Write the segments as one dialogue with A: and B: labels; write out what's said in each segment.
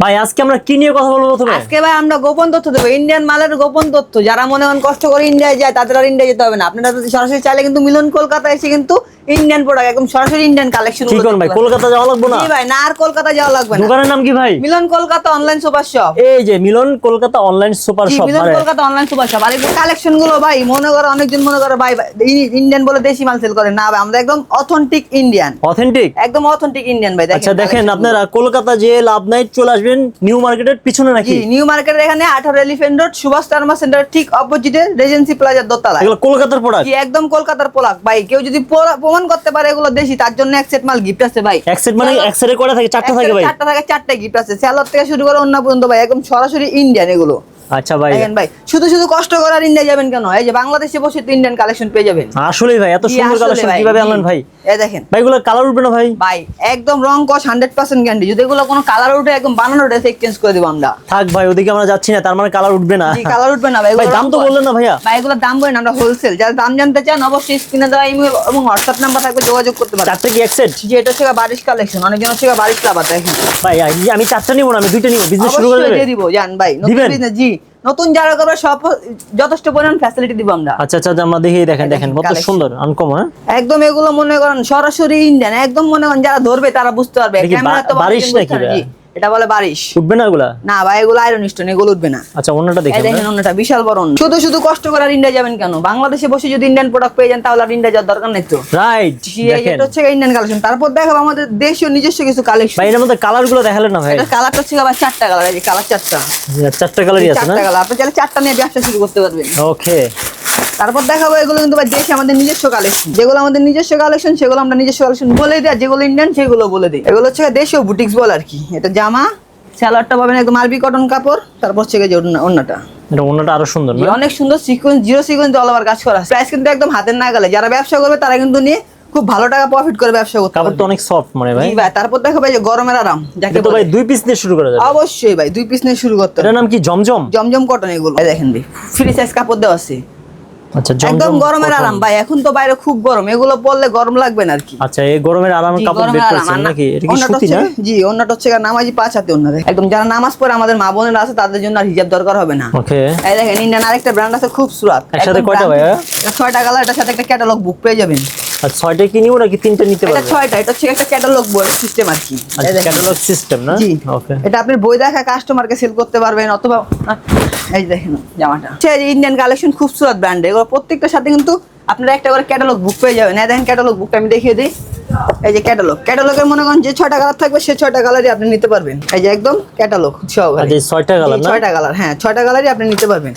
A: ভাই, আজকে আমরা কি নিয়ে কথা বলব
B: আজকে ভাই আমরা গোপন তথ্য দেবো ইন্ডিয়ান মালের গোপন তথ্য। যারা মনে হন কষ্ট করে ইন্ডিয়ায় যায়, তাদের আর ইন্ডিয়া যেতে হবে না। আপনারা যদি সরাসরি চাইলে কিন্তু মিলন কলকাতা এসে কিন্তু ইন্ডিয়ান প্রোডাক্ট একদম সরাসরি ইন্ডিয়ান কালেকশন
A: কি করুন ভাই? কলকাতা যাওয়া লাগবে না?
B: ভাই না আর কলকাতা যাওয়া লাগবে না।
A: দোকানের নাম কি ভাই?
B: Milan Kolkata online super shop
A: এই যে Milan Kolkata online super shop
B: Milan
A: মানে
B: কলকাতা অনলাইন সুপার শপ আর কালেকশনগুলো ভাই মনে করো অনেকজন মনে করে ভাই ইন্ডিয়ান বলে দেশি মাল সেল করে। না ভাই আমরা একদম অথেন্টিক ইন্ডিয়ান
A: অথেন্টিক
B: একদম অথেন্টিক ইন্ডিয়ান ভাই
A: আচ্ছা দেখেন আপনারা কলকাতা যে লাভ নাই চলে আসবেন নিউ মার্কেটের পিছনে নাকি?
B: নিউ মার্কেটের এখানে আঠারো এলিফেন্ট রোড সুভাষ টার্মা সেন্টার ঠিক অপোজিটে রেজেন্সি প্লাজার দোতলা
A: এগুলো কলকাতার প্রোডাক্ট
B: একদম কলকাতার পোলাক ভাই কেউ যদি প্রমাণ করতে পারে এগুলো দেশি তার জন্য এক সেট মাল গিফট আছে ভাই।
A: এক সেট মানে এক সেটে থাকে? চারটা থাকে ভাই?
B: চারটা থাকে চারটা গিফট আছে। স্যালাড থেকে শুরু করে অন্য পর্যন্ত ভাই একদম সরাসরি ইন্ডিয়ান এগুলো।
A: আচ্ছা ভাই।
B: ভাই শুধু শুধু কষ্ট করার ইন্ডিয়া যাবেন কেন? এই যে বাংলাদেশে বসে তো ইন্ডিয়ান কালেকশন পেয়ে যাবেন।
A: আসলেই ভাই এত সুন্দর কালেকশন কীভাবে আনলেন ভাই?
B: এই দেখেন।
A: ভাই এগুলো কালার উঠবে না ভাই?
B: ভাই একদম রং কস হান্ড্রেড পার্সেন্ট গ্যারান্টি যদি এগুলো কোনো কালার উঠে একদম বানানো ড্রেস এক্সচেঞ্জ করে দেবো আমরা।
A: থাক ভাই ওদিকে আমরা যাচ্ছি না তার মানে কালার উঠবে না।
B: জি কালার উঠবে না ভাই
A: ভাই দাম তো বললেন না ভাইয়া।
B: ভাই এগুলোর দাম বলেন আমরা হোলসেল যারা দাম জানতে চান অবশ্যই স্ক্রিনে দেওয়া ইমেল এবং হোয়াটসঅ্যাপ নাম্বার থাকবে যোগাযোগ করতে পারেন।
A: চারটে কি এক সেট
B: যে এটা হচ্ছে বারিশ কালেকশন অনেকজন হচ্ছে বারিশ ক্লাব দেখেন।
A: ভাই আমি- চারটা নিব না আমি দুইটা নিব। বিজনেস শুরু করে দেবে?
B: দিয়ে দিব জান ভাই নতুন business, জি। নতুন যারা করবে সব যথেষ্ট পরিমাণ ফ্যাসিলিটি দিব আমরা।
A: আচ্ছা আচ্ছা আচ্ছা, আমরা দেখি দেখেন দেখেন কত সুন্দর আনকম হ্যাঁ?
B: একদম এগুলো মনে করেন সরাসরি ইন্ডিয়ান একদম মনে করেন যারা ধরবে তারা বুঝতে পারবে। ক্যামেরা তো
A: বারিশ নাকি
B: এটা বলে বারিশ।
A: উঠবে না এগুলা?
B: না ভাই এগুলো আয়রন স্টোন এগুলো উঠবে না।
A: আচ্ছা অন্যটা দেখেন
B: দেখেন? অন্যটা বিশাল বড় অন্য। শুধু শুধু কষ্ট করে আর ইন্ডিয়া যাবেন কেন? বাংলাদেশে বসে যদি ইন্ডিয়ান প্রোডাক্ট পেয়ে যান তাহলে আর ইন্ডিয়া যাওয়ার দরকার নেই তো।
A: রাইট
B: এটা হচ্ছে ইন্ডিয়ান কালেকশন তারপর দেখাবো আমাদের দেশীয় নিজস্ব কিছু কালেকশন
A: ভাই এর মধ্যে কালারগুলো দেখালেন না ভাই?
B: এটা কালারটা হচ্ছে আবার চারটা কালার এই যে কালার চারটা।
A: চারটা কালারই আছে না?
B: চারটা কালার আপনি চাইলে চারটা নিয়ে ব্যবসা শুরু করতে পারবেন।
A: ওকে
B: তারপর দেখাবো এগুলো কিন্তু ভাই দেশে আমাদের নিজস্ব কালেকশন যেগুলো আমাদের নিজস্ব কালেকশন সেগুলো আমরা নিজস্ব কালেকশন বলে দিই আর যেগুলো ইন্ডিয়ান সেগুলো বলে দিই। এগুলো হচ্ছে দেশীয় বুটিক্স বল আর কি। এটা জামা স্যালোয়ারটা পাবেন একদম আরবি কটন কাপড় তারপর হচ্ছে যে ওড়না-
A: এটা অন্যটা আরও সুন্দর না?
B: অনেক সুন্দর sequins zero sequins all over কাজ করা প্রাইস কিন্তু একদম হাতের নাগালে। যারা ব্যবসা করবে তারা কিন্তু নিয়ে খুব ভালো টাকা প্রফিট করে ব্যবসা করতে
A: কাপড় তো অনেক সফট মনে ভাই।
B: ভাই তারপর দেখো ভাই যে গরমের আরাম যাকে
A: তো ভাই দুই পিস শুরু করা যাবে।
B: অবশ্যই ভাই দুই পিস নিয়ে শুরু করতে
A: এটার নাম কি? জমজম?
B: জমজম কটন এগুলো। দেখেন ভাই ফ্রি সাইজ কাপড় দেওয়া আছে।
A: আচ্ছা
B: একদম গরমের আরাম ভাই এখন তো বাইরে খুব গরম এগুলো পরলে গরম লাগবে না আর কি।
A: আচ্ছা এই গরমের আরাম কাপড় বের করেছেন নাকি? এটা কি সুতি না?
B: জি অন্যটা হচ্ছে নামাজি পাঁচ হাতে অন্য একদম যারা নামাজ পড়ে আমাদের মা বোনেরা আছে তাদের জন্য আর হিজাব দরকার হবে না।
A: ওকে।
B: এই দেখেন ইন্ডিয়ান আরেকটা ব্র্যান্ড আছে খুব সুরাত।
A: একসাথে
B: একদম
A: কয়টা
B: brand- এটা ছয়টা কালার এটার সাথে একটা ক্যাটালগ বুক পেয়ে যাবেন।
A: আর ছয়টা কি নিব নাকি তিনটা নিতে
B: এটা হচ্ছে একটা ক্যাটালগ বই সিস্টেম আর কি।
A: আচ্ছা
B: দেখেন।
A: ক্যাটালগ সিস্টেম না? ওকে
B: এটা আপনি বই দেখা কাস্টমারকে সেল করতে পারবেন অথবা এই দেখেন জামাটা। ইন্ডিয়ান কালেকশন খুব সুরাত ব্র্যান্ড এগুলো প্রত্যেকটার সাথে কিন্তু আপনারা একটা করে ক্যাটালগ বুক পেয়ে যাবেন। এই দেখেন ক্যাটালগ বুকটা আমি দেখিয়ে দিই। এই যে ক্যাটালগ ক্যাটালগের মনে করেন যে ছয়টা কালার থাকবে সেই ছয়টা কালারই আপনি নিতে পারবেন। এই যে একদম ক্যাটালগ সহকারে।
A: আচ্ছা ছয়টা কালার
B: ছয়টা কালার হ্যাঁ ছয়টা কালারই আপনি নিতে পারবেন।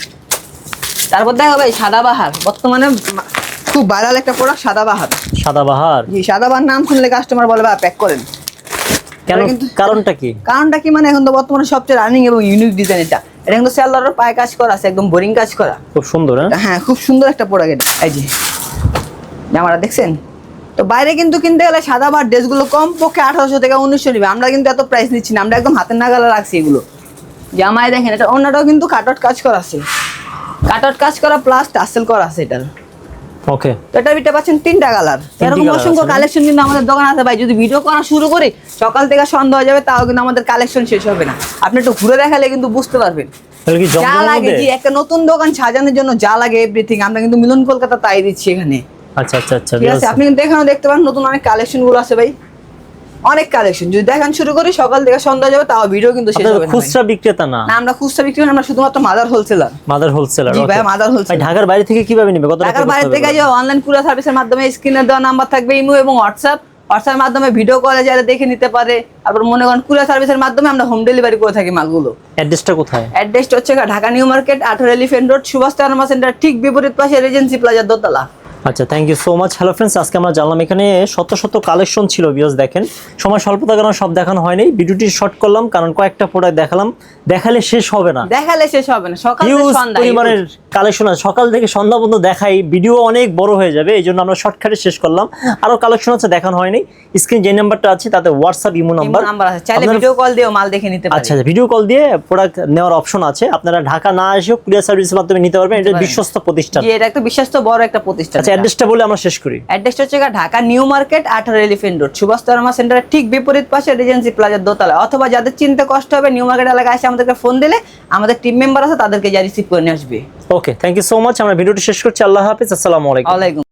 B: তারপর দেখা ভাই সাদাবাহার বর্তমানে খুব ভাইরাল একটা প্রোডাক্ট সাদাবাহার
A: সাদাবাহার
B: জি সাদাবাহার নাম শুনলে কাস্টমার বলে বা প্যাক করেন।
A: কেন?
B: কিন্তু-
A: কারণটা কি?
B: কারণটা কি? মানে এখন তো বর্তমানে সবচেয়ে রানিং এবং ইউনিক ডিজাইন এটা। এটা কিন্তু সেলারের পায়ে কাজ করা আছে একদম বোরিং কাজ করা।
A: খুব সুন্দর হ্যাঁ?
B: হ্যাঁ খুব সুন্দর একটা প্রোডাক্ট এটা। এই যে জামাটা দেখছেন? তো বাইরে কিন্তু কিনতে গেলে সাদা বার ড্রেসগুলো কম পক্ষে আঠারোশো থেকে উনিশশো নিবে। আমরা কিন্তু এত প্রাইস নিচ্ছি না আমরা একদম হাতের নাগালা রাখছি এগুলো। জামায় দেখেন এটা অন্যটাও কিন্তু কাটট কাজ করা আছে। কাটট কাজ করা প্লাস টাসেল করা আছে এটার।
A: ওকে
B: এটা বিটা পাচ্ছেন তিনটা কালার এরকম অসংখ্য কালেকশন কিন্তু আমাদের দোকান আছে ভাই। যদি ভিডিও করা শুরু করি সকাল থেকে সন্ধ্যা হয়ে যাবে তাও কিন্তু আমাদের কালেকশন শেষ হবে না। আপনি একটু ঘুরে দেখালে কিন্তু বুঝতে পারবেন। যা লাগে জি একটা নতুন দোকান সাজানোর জন্য যা লাগে এভরিথিং আমরা কিন্তু মিলন কলকাতা তাই দিচ্ছি এখানে।
A: আচ্ছা আচ্ছা আচ্ছা
B: ঠিক আছে? আপনি কিন্তু দেখতে পারেন নতুন অনেক কালেকশনগুলো আছে ভাই। অনেক কালেকশন যদি দেখান শুরু করি সকাল থেকে সন্ধ্যা যাবে তাও ভিডিও কিন্তু শেষ হবে না
A: খুচরা বিক্রেতা না?
B: না আমরা খুচরা বিক্রি করি না, আমরা শুধুমাত্র মাদার হোলসেলার
A: মাদার হোলসেলার
B: জি ভাই মাদার হোলসেলার
A: ঢাকার বাইরে থেকে কীভাবে নিবে? কত টাকা
B: ঢাকার বাইরে থেকে? যে অনলাইন পুরো সার্ভিসের মাধ্যমে স্ক্রিনে দেওয়া নাম্বার থাকবে ইমো এবং হোয়াটসঅ্যাপ হোয়াটসঅ্যাপের মাধ্যমে ভিডিও কলে যারা দেখে নিতে পারে তারপর মনে করেন কুরিয়ার সার্ভিসের মাধ্যমে আমরা হোম ডেলিভারি করে থাকি মালগুলো।
A: অ্যাড্রেসটা কোথায়?
B: অ্যাড্রেসটা হচ্ছে ঢাকা নিউ মার্কেট আঠারো এলিফেন্ট রোড সুভাষ টার্মা সেন্টার ঠিক বিপরীত পাশে রেজেন্সি প্লাজার দোতলা।
A: আচ্ছা thank you so much hello friends আজকে আমরা জানলাম এখানে শত শত কালেকশন ছিল বিয়স দেখেন। সময় স্বল্পতার কারণে সব দেখানো হয়নি। ভিডিওটি শর্ট করলাম কারণ কয়েকটা প্রোডাক্ট দেখালাম। দেখালে শেষ হবে না।
B: দেখালে শেষ হবে না সকাল থেকে সন্ধ্যা
A: পরিমাণের কালেকশন আছে। সকাল থেকে সন্ধ্যা পর্যন্ত দেখাই ভিডিও অনেক বড় হয়ে যাবে এই জন্য আমরা শর্টকাটে শেষ করলাম। আরও কালেকশন আছে দেখানো হয়নি। স্ক্রিন যে নাম্বারটা আছে তাতে হোয়াটসঅ্যাপ ইমো নাম্বার
B: নাম্বার আছে। চাইলে ভিডিও কল দিয়েও মাল দেখে নিতে পারে
A: আচ্ছা ভিডিও কল দিয়ে প্রোডাক্ট নেওয়ার অপশন আছে। আপনারা ঢাকা না এসেও কুরিয়ার সার্ভিসের মাধ্যমে নিতে পারবেন। এটা বিশ্বস্ত প্রতিষ্ঠান।
B: এটা একটা বিশ্বস্ত বড় একটা প্রতিষ্ঠান।
A: আচ্ছা অ্যাড্রেসটা বলে আমরা শেষ করি।
B: অ্যাড্রেসটা হচ্ছে ঢাকা নিউ মার্কেট আঠারো এলিফেন্ট রোড সুভাষ তরমা সেন্টারের ঠিক বিপরীত পাশে রেজেন্সি প্লাজার দোতলা অথবা যাদের চিনতে কষ্ট হবে নিউ মার্কেট এলাকায় এসে আমাদেরকে ফোন দিলে আমাদের টিম মেম্বার আছে তাদেরকে যা রিসিভ করে নিয়ে আসবে।
A: Okay thank you so much আমরা ভিডিওটি শেষ করছি। আল্লাহ হাফিজ। আসসালামু আলাইকুম।
B: ওয়ালাইকুম